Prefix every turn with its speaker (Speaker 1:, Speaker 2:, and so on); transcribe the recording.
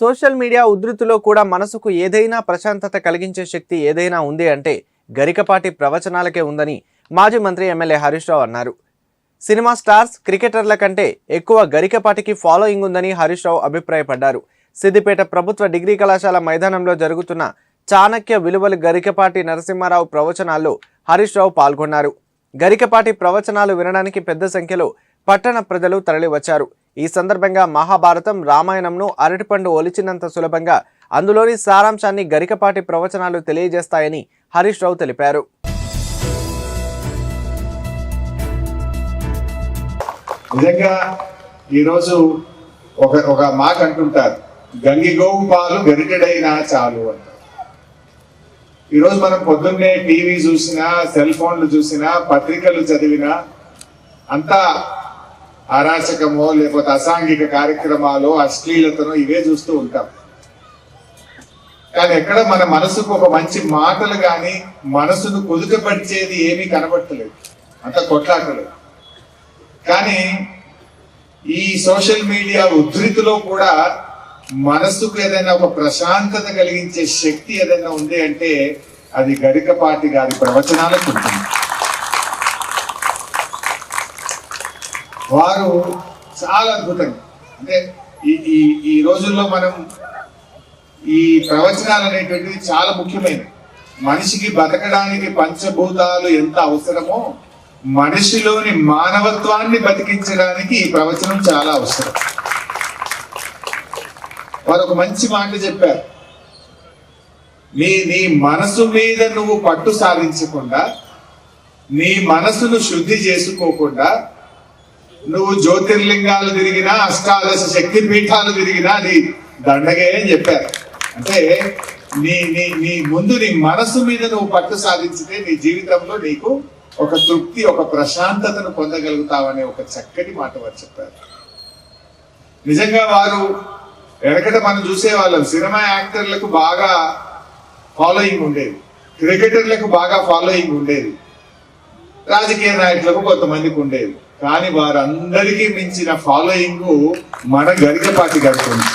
Speaker 1: Social media ఉధృతిలో కూడా మనసుకు ఏదైనా ప్రశాంతత కలిగించే శక్తి ఏదైనా ఉంది అంటే గరికపాటి ప్రవచనాలకే ఉందని మాజీ మంత్రి ఎమ్మెల్యే హరీష్ రావు అన్నారు. సినిమా స్టార్స్ క్రికెటర్ల కంటే ఎక్కువ గరికపాటికి ఫాలోయింగ్ ఉందని హరీష్ రావు అభిప్రాయపడ్డారు. సిద్దిపేట ప్రభుత్వ డిగ్రీ కళాశాల మైదానంలో జరుగుతున్న చాణక్య విలువలు గరికపాటి నరసింహారావు ప్రవచనాల్లో హరీష్ రావు పాల్గొన్నారు. గరికపాటి ప్రవచనాలు వినడానికి పెద్ద సంఖ్యలో పట్టణ ప్రజలు తరలివచ్చారు. ఈ సందర్భంగా మహాభారతం రామాయణంను అరటిపండు ఒలిచినంత సులభంగా అందులోని సారాంశాన్ని గరికపాటి ప్రవచనాలు తెలియజేస్తాయని హరీష్ రావు తెలిపారు.
Speaker 2: నిజంగా ఈరోజు ఒక ఒక మాట అంటుంటారు గంగి గోవు పాలు గరిటెడైనా చాలు అంటారు. ఈరోజు మనం పొద్దున్నే టీవీ చూసినా సెల్ ఫోన్లు చూసినా పత్రికలు చదివినా అంతా అరాచకమో లేకపోతే అసాంఘిక కార్యక్రమాలు అశ్లీలతను ఇవే చూస్తూ ఉంటాం. కానీ ఎక్కడ మన మనసుకు ఒక మంచి మాటలు కానీ మనసును కుదుటపరిచేది ఏమీ కనబట్టలేదు అంత కొట్లాటలు. కానీ ఈ సోషల్ మీడియా ఉద్ధృతిలో కూడా మనసుకు ఏదైనా ఒక ప్రశాంతత కలిగించే శక్తి ఏదైనా ఉంది అంటే అది గరికపాటి గారి ప్రవచనాలకు ఉంటుంది. వారు చాలా అద్భుతంగా అంటే ఈ ఈ ఈ రోజుల్లో మనం ఈ ప్రవచనాలు అనేటువంటివి చాలా ముఖ్యమైనవి. మనిషికి బతకడానికి పంచభూతాలు ఎంత అవసరమో మనిషిలోని మానవత్వాన్ని బతికించడానికి ఈ ప్రవచనం చాలా అవసరం. వారు ఒక మంచి మాట చెప్పారు. నీ నీ మనసు మీద నువ్వు పట్టు సాధించకుండా నీ మనసును శుద్ధి చేసుకోకుండా నువ్వు జ్యోతిర్లింగాలు తిరిగినా అష్టాదశ శక్తి పీఠాలు తిరిగినా నీ దండగే అని చెప్పారు. అంటే నీ నీ నీ ముందు నీ మనసు మీద నువ్వు పట్టు సాధించితే నీ జీవితంలో నీకు ఒక తృప్తి ఒక ప్రశాంతతను పొందగలుగుతావనే ఒక చక్కటి మాట వారు చెప్పారు. నిజంగా వారు వెనకట మనం చూసేవాళ్ళం. సినిమా యాక్టర్లకు బాగా ఫాలోయింగ్ ఉండేది. క్రికెటర్లకు బాగా ఫాలోయింగ్ ఉండేది. రాజకీయ నాయకులకు కొంతమందికి ఉండేది. కానీ వారందరికీ మించిన ఫాలోయింగ్ మన గరికపాటి గారికి ఉంది